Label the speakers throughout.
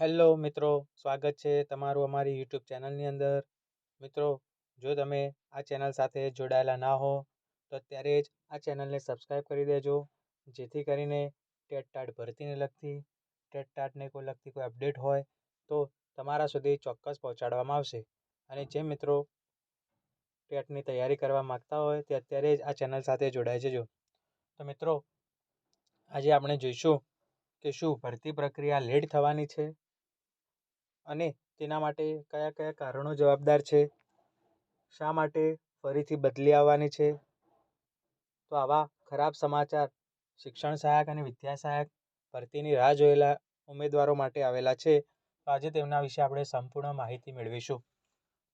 Speaker 1: Hello મિત્રો, સ્વાગત છે તમારું અમારી યુટ્યુબ ચેનલની અંદર. મિત્રો, જો તમે આ ચેનલ સાથે જોડાયેલા ના હો, તો અત્યારે જ આ ચેનલને સબસ્ક્રાઈબ કરી દેજો, જેથી કરીને ટેટ ટાટ ભરતીને લગતી, ટેટ ટાટને કોઈ લગતી કોઈ અપડેટ હોય, તો તમારા સુધી ચોક્કસ પહોંચાડવામાં આવશે. અને જે મિત્રો ટેટની તૈયારી કરવા માગતા હોય, તે અત્યારે જ આ ચેનલ સાથે જોડાઈ જજો. તો મિત્રો, આજે આપણે જોઈશું કે શું ભરતી પ્રક્રિયા લેટ થવાની છે અને તેના માટે કયા કયા કારણો જવાબદાર છે? શા માટે ફરીથી બદલી આવવાની છે? તો આવા ખરાબ સમાચાર શિક્ષણ સહાયક અને વિદ્યા સહાયક ભરતીની રાહ જોયેલા ઉમેદવારો માટે આવેલા છે. તો આજે તેમના વિશે આપણે સંપૂર્ણ માહિતી મેળવીશું.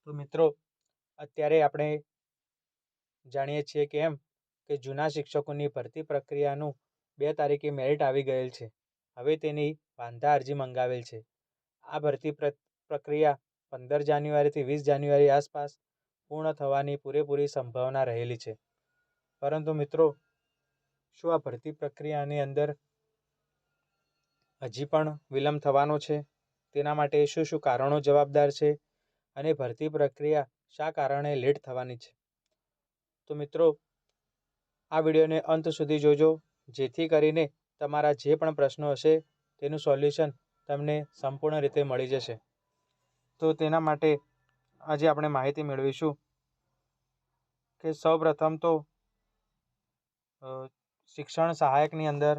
Speaker 1: તો મિત્રો, અત્યારે આપણે જાણીએ છીએ કે એમ કે જૂના શિક્ષકોની ભરતી પ્રક્રિયાનું બે તારીખે મેરિટ આવી ગયેલ છે. હવે તેની વાંધા અરજી મંગાવેલ છે. આ ભરતી પ્રક્રિયા પંદર જાન્યુઆરીથી વીસ જાન્યુઆરી આસપાસ પૂર્ણ થવાની પૂરેપૂરી સંભાવના રહેલી છે. પરંતુ મિત્રો, શું આ ભરતી પ્રક્રિયાની અંદર હજી પણ વિલંબ થવાનો છે? તેના માટે શું શું કારણો જવાબદાર છે? અને ભરતી પ્રક્રિયા શા કારણે લેટ થવાની છે? તો મિત્રો, આ વિડીયોને અંત સુધી જોજો, જેથી કરીને તમારા જે પણ પ્રશ્નો હશે તેનું સોલ્યુશન તમને સંપૂર્ણ રીતે મળી જશે. તો તેના માટે આજે આપણે માહિતી મેળવીશું કે સૌપ્રથમ તો શિક્ષણ સહાયકની અંદર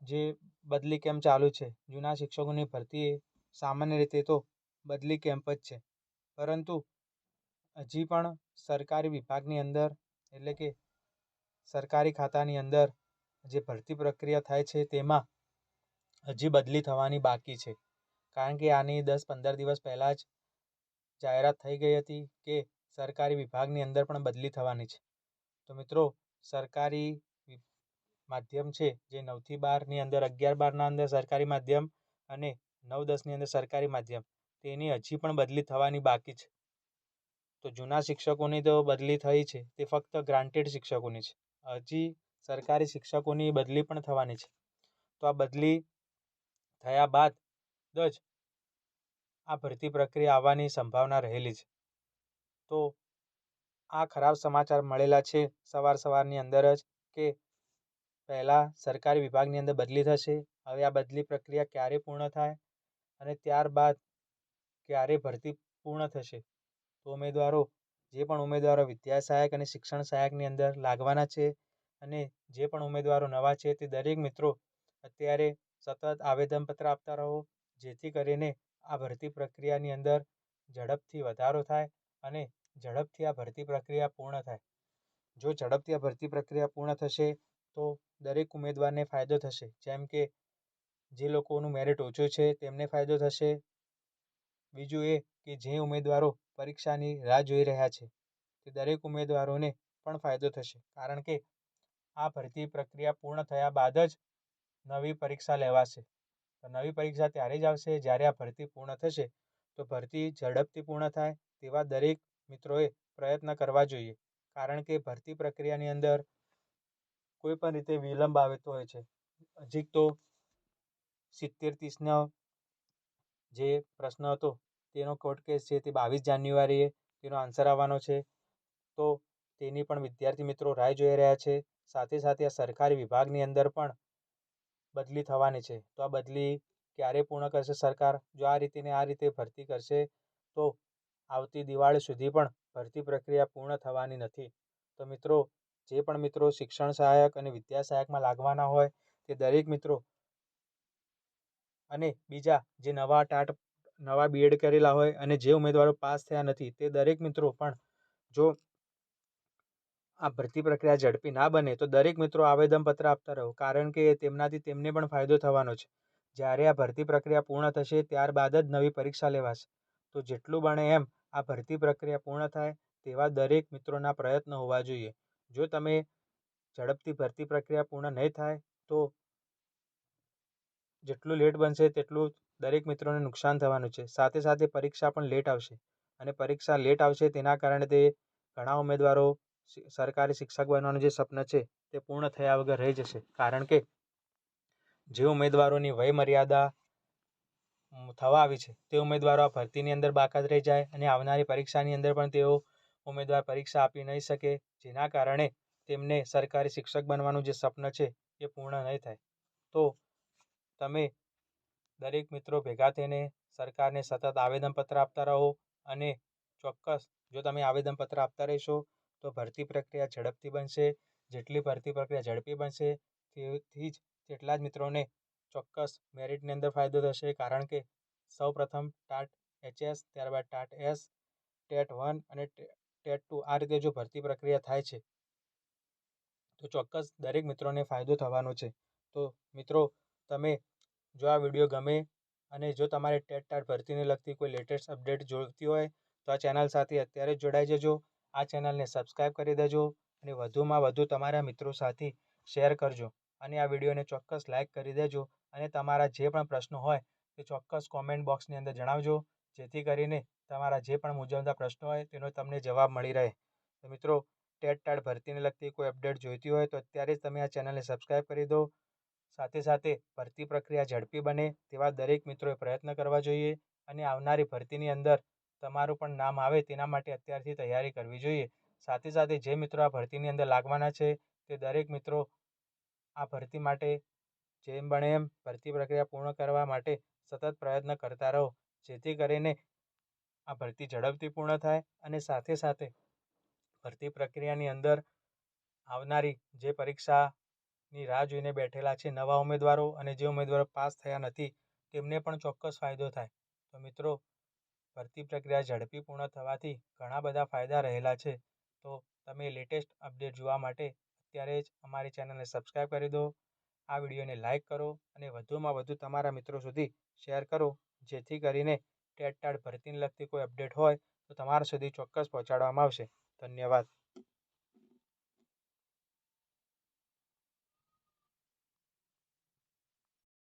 Speaker 1: જે બદલી કેમ્પ ચાલુ છે, જૂના શિક્ષકોની ભરતી સામાન્ય રીતે તો બદલી કેમ્પ જ છે. પરંતુ હજી પણ સરકારી વિભાગની અંદર, એટલે કે સરકારી ખાતાની અંદર જે ભરતી પ્રક્રિયા થાય છે તેમાં હજી બદલી થવાની બાકી છે. કારણ કે આની દસ પંદર દિવસ પહેલાં જ જાહેરાત થઈ ગઈ હતી કે સરકારી વિભાગની અંદર પણ બદલી થવાની છે. તો મિત્રો, સરકારી માધ્યમ છે જે નવથી બારની અંદર, અગિયાર બારના અંદર સરકારી માધ્યમ અને નવ દસની અંદર સરકારી માધ્યમ, તેની હજી પણ બદલી થવાની બાકી છે. તો જૂના શિક્ષકોની તો બદલી થઈ છે, તે ફક્ત ગ્રાન્ટેડ શિક્ષકોની છે. હજી સરકારી શિક્ષકોની બદલી પણ થવાની છે. તો આ બદલી થયા બાદ જ આ ભરતી પ્રક્રિયા આવવાની સંભાવના રહેલી છે. તો આ ખરાબ સમાચાર મળેલા છે સવાર સવારની અંદર જ કે પહેલાં સરકારી વિભાગની અંદર બદલી થશે? હવે આ બદલી પ્રક્રિયા ક્યારે પૂર્ણ થાય? અને ત્યારબાદ ક્યારે ભરતી પૂર્ણ થશે? તો ઉમેદવારો, જે પણ ઉમેદવારો વિદ્યા સહાયક અને શિક્ષણ સહાયકની અંદર લાગવાના છે અને જે પણ ઉમેદવારો નવા છે તે દરેક મિત્રો અત્યારે સતત આવેદનપત્ર આપતા રહો, જેથી કરીને આ ભરતી પ્રક્રિયાની અંદર ઝડપથી વધારો થાય અને ઝડપથી આ ભરતી પ્રક્રિયા પૂર્ણ થાય. જો ઝડપથી આ ભરતી પ્રક્રિયા પૂર્ણ થશે, તો દરેક ઉમેદવારને ફાયદો થશે. જેમ કે, જે લોકોનું મેરિટ ઓછું છે, તેમને ફાયદો થશે. બીજું એ કે જે ઉમેદવારો પરીક્ષાની રાહ જોઈ રહ્યા છે, તે દરેક ઉમેદવારોને પણ ફાયદો થશે. કારણ કે, આ ભરતી પ્રક્રિયા પૂર્ણ થયા બાદ જ નવી પરીક્ષા લેવાશે. તો નવી પરીક્ષા ત્યારે જ આવશે જ્યારે આ ભરતી પૂર્ણ થશે. તો ભરતી ઝડપથી પૂર્ણ થાય તેવા દરેક મિત્રોએ પ્રયત્ન કરવા જોઈએ. કારણ કે ભરતી પ્રક્રિયાની અંદર કોઈ પણ રીતે વિલંબ આવતો હોય છે. હજી તો સિત્તેર ત્રીસનો જે પ્રશ્ન હતો તેનો કોર્ટ કેસ છે તે બાવીસ જાન્યુઆરીએ તેનો આન્સર આવવાનો છે. તો તેની પણ વિદ્યાર્થી મિત્રો રાહ જોઈ રહ્યા છે. સાથે સાથે આ સરકારી વિભાગની અંદર પણ બદલી થવાની છે. તો આ બદલી ક્યારે પૂર્ણ કરશે સરકાર? જો આ રીતે આ રીતે ભરતી કરશે, તો આવતી દિવાળી સુધી પણ ભરતી પ્રક્રિયા પૂર્ણ થવાની નથી. તો મિત્રો, જે પણ મિત્રો શિક્ષણ સહાયક અને વિદ્યા સહાયકમાં લાગવાના હોય, તે દરેક મિત્રો અને બીજા જે નવા ટાટ, નવા બીએડ કરેલા હોય અને જે ઉમેદવારો પાસ થયા નથી, તે દરેક મિત્રો પણ જો આ ભરતી પ્રક્રિયા ઝડપી ના બને તો દરેક મિત્રો આવેદનપત્ર આપતા રહો, કારણ કે તેમનાથી તેમને પણ ફાયદો થવાનો છે. જ્યારે આ ભરતી પ્રક્રિયા પૂર્ણ થશે, ત્યારબાદ જ નવી પરીક્ષા લેવાશે. તો જેટલું બને એમ, આ ભરતી પ્રક્રિયા પૂર્ણ થાય તેવા દરેક મિત્રોના પ્રયત્ન હોવા જોઈએ. જો તમે ઝડપથી ભરતી પ્રક્રિયા પૂર્ણ નહીં થાય, તો જેટલું લેટ બનશે તેટલું દરેક મિત્રોને નુકસાન થવાનું છે. સાથે સાથે પરીક્ષા પણ લેટ આવશે. અને પરીક્ષા લેટ આવશે તેના કારણે તે ઘણા ઉમેદવારો સરકારી શિક્ષક બનવાનું જે સપન છે તે પૂર્ણ થયા વગર રહી જશે. કારણ કે જે ઉમેદવારોની વય મર્યાદા થવા આવી છે, તે ઉમેદવારો આ ભરતીની અંદર બાકાત રહી જાય અને આવનારી પરીક્ષાની અંદર પણ તેઓ ઉમેદવાર પરીક્ષા આપી નહીં શકે, જેના કારણે તેમને સરકારી શિક્ષક બનવાનું જે સ્વપ્ન છે એ પૂર્ણ નહીં થાય. તો તમે દરેક મિત્રો ભેગા થઈને સરકારને સતત આવેદનપત્ર આપતા રહો અને ચોક્કસ જો તમે આવેદનપત્ર આપતા રહેશો તો ભરતી પ્રક્રિયા ઝડપથી બનશે. જેટલી ભરતી પ્રક્રિયા ઝડપી બનશે તેથી જ તેટલા જ મિત્રોને ચોક્કસ મેરિટની અંદર ફાયદો થશે. કારણ કે સૌ પ્રથમ ટાટ એચએસ, ત્યારબાદ ટાટ એસ, ટેટ વન અને ટેટ ટુ આ રીતે જો ભરતી પ્રક્રિયા થાય છે, તો ચોક્કસ દરેક મિત્રોને ફાયદો થવાનો છે. તો મિત્રો, તમે જો આ વીડિયો ગમે અને જો તમારે ટેટ ટાટ ભરતીને લગતી કોઈ લેટેસ્ટ અપડેટ જોઈતી હોય, તો આ ચેનલ સાથે અત્યારે જ જોડાઈ જજો. આ ચેનલને સબસ્ક્રાઈબ કરી દેજો અને વધુમાં વધુ તમારા મિત્રો સાથે શેર કરજો. અને આ વિડીયોને ચોક્કસ લાઇક કરી દેજો અને તમારા જે પણ પ્રશ્નો હોય તે ચોક્કસ કોમેન્ટ બોક્સની અંદર જણાવજો. જેથી કરીને તમારા જે પણ મૂંઝવતા પ્રશ્નો હોય તેનો તમને જવાબ મળી રહે. તો મિત્રો, ટેટ ટાટ ભરતીને લગતી કોઈ અપડેટ જોઈતી હોય તો અત્યારે જ તમે આ ચેનલને સબસ્ક્રાઈબ કરી દો. સાથે સાથે ભરતી પ્રક્રિયા ઝડપી બને તેવા દરેક મિત્રોએ પ્રયત્ન કરવા જોઈએ અને આવનારી ભરતીની અંદર તમારું પણ નામ આવે તેના માટે અત્યારથી તૈયારી કરવી જોઈએ. સાથે સાથે જે મિત્રો આ ભરતીની અંદર લાગવાના છે, તે દરેક મિત્રો આ ભરતી માટે જેમ બને એમ ભરતી પ્રક્રિયા પૂર્ણ કરવા માટે સતત પ્રયત્ન કરતા રહો. જેથી કરીને આ ભરતી ઝડપથી પૂર્ણ થાય અને સાથે સાથે ભરતી પ્રક્રિયાની અંદર આવનારી જે પરીક્ષાની રાહ જોઈને બેઠેલા છે નવા ઉમેદવારો અને જે ઉમેદવારો પાસ થયા નથી, તેમને પણ ચોક્કસ ફાયદો થાય. તો મિત્રો ભરતી પ્રક્રિયા ઝડપી પૂર્ણ થવાથી ઘણા બધા ફાયદા રહેલા છે. તો તમે લેટેસ્ટ અપડેટ જોવા માટે અત્યારે જ અમારી ચેનલને સબસ્ક્રાઈબ કરી દો. આ વિડીયોને લાઇક કરો અને વધુમાં વધુ તમારા મિત્રો સુધી શેર કરો. જેથી કરીને ટેટ ટાટ ભરતીને લગતી કોઈ અપડેટ હોય તો તમારા સુધી ચોક્કસ પહોંચાડવામાં આવશે. ધન્યવાદ.